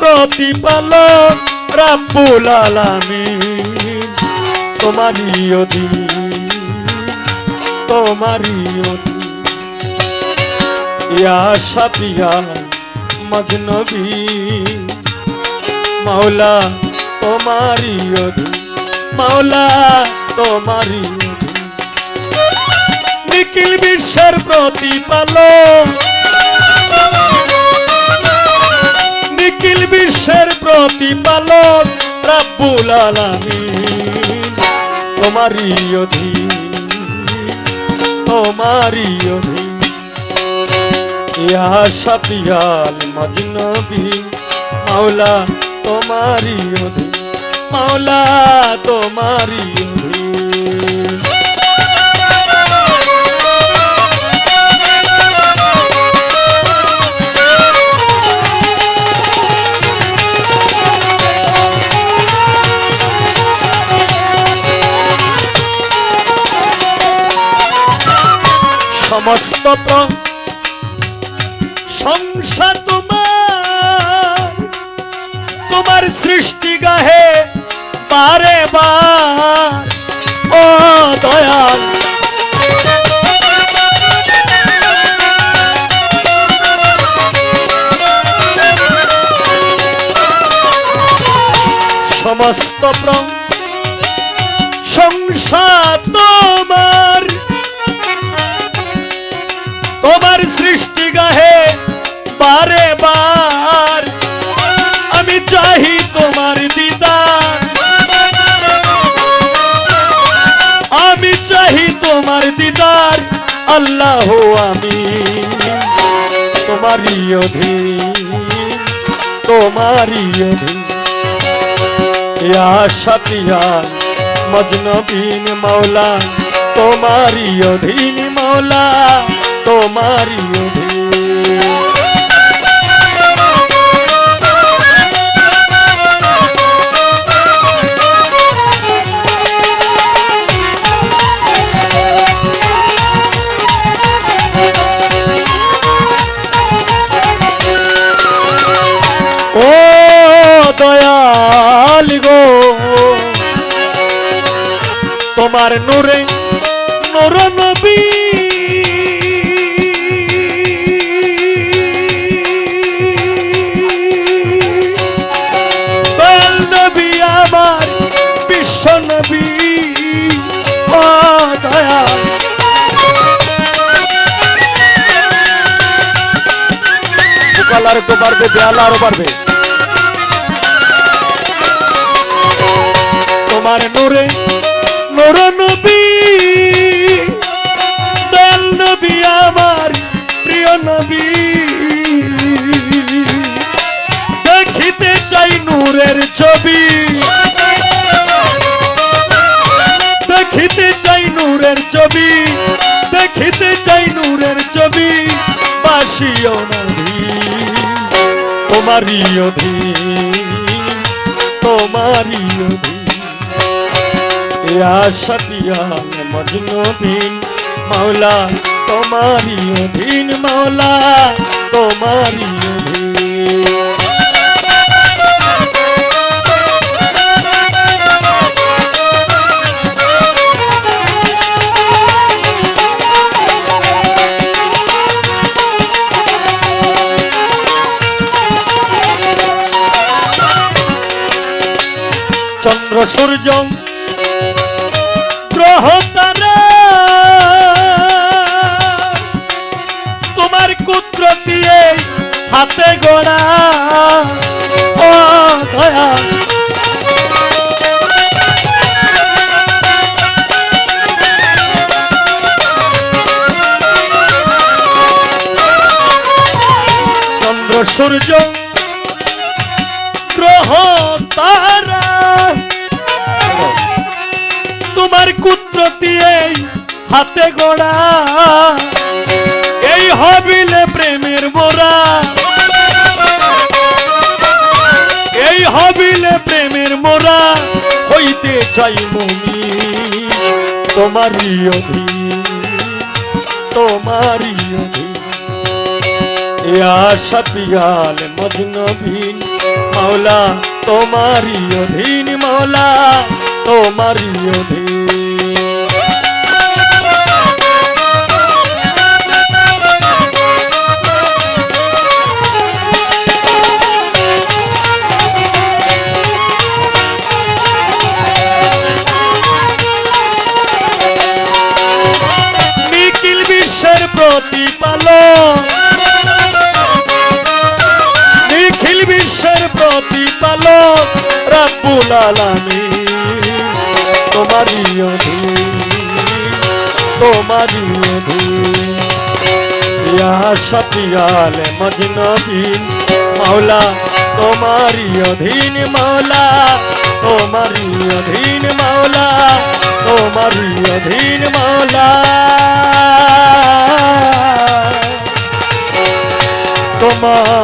প্রতিপালক রাব্বুল আলামিন। তোমারই অধীন তোমারই অধীন। ইয়া সাপিয়া মজনবী মাওলা তোমারই অধীন, মাওলা তোমারই অধীন। নিখিল বিশ্বের প্রতিপালক বিশ্বের প্রতিপালক রাব্বুল আলামিন। তোমারই অধীন তোমারই অধীন। ইয়া সাতিয়াল মজনবী, মাওলা তোমারই অধীন, মাওলা তোমারই সমস্ত সংসার তোমার তোমার সৃষ্টি গাহে বারে বার। ও দয়াল। সমস্ত প্র- তোমার সৃষ্টি গাহে বারে বার। আমি চাহি তোমার দিদার। আমি চাহি তোমার দিদার। আল্লাহ আমি তোমারই অধীন তোমারই অধীন। সাতিয়া মজনবিন মৌলা তোমারই অধীন মৌলা তোমারই ও দয়াল গো তোমার নূর একটু বাড়বে বেলা আরও বাড়বে। তোমার নূরে, নূর নবী, দয়াল নবী আমার প্রিয় নবী। দেখিতে চাই নূরের ছবি। দেখিতে চাই নূরের ছবি, দেখিতে চাই নূরের ছবি। বাসিও নবী তোমারই অধীন তোমারই অধীন। সতিয়াল মজনুদ্দিন মাওলা তোমারই অধীন মাওলা তোমারই অধীন। চন্দ্র সূর্য গ্রহ তোমার কুত্র দিয়ে হাতে গোড়া। চন্দ্র সূর্য কুত্র দিয়ে হাতে গোড়া এই হবিলে প্রেমের মোরা। এই হবিলে প্রেমের মোরা, হইতে চাই মনি, তোমারই অধীন তোমারই অধীন। ইয়া সতিয়াল মজনবিন, মাওলা, তোমারই অধীন, মাওলা, তোমারই অধীন। প্রতিপালক রাব্বুল আলামিন তোমারই অধীন তোমারই অধীন। ইয়া শফিয়াল মজনবিন মাওলা, তোমারই অধীন, মাওলা, তোমারই অধীন, মাওলা, তোমারই অধীন, মাওলা। তোমার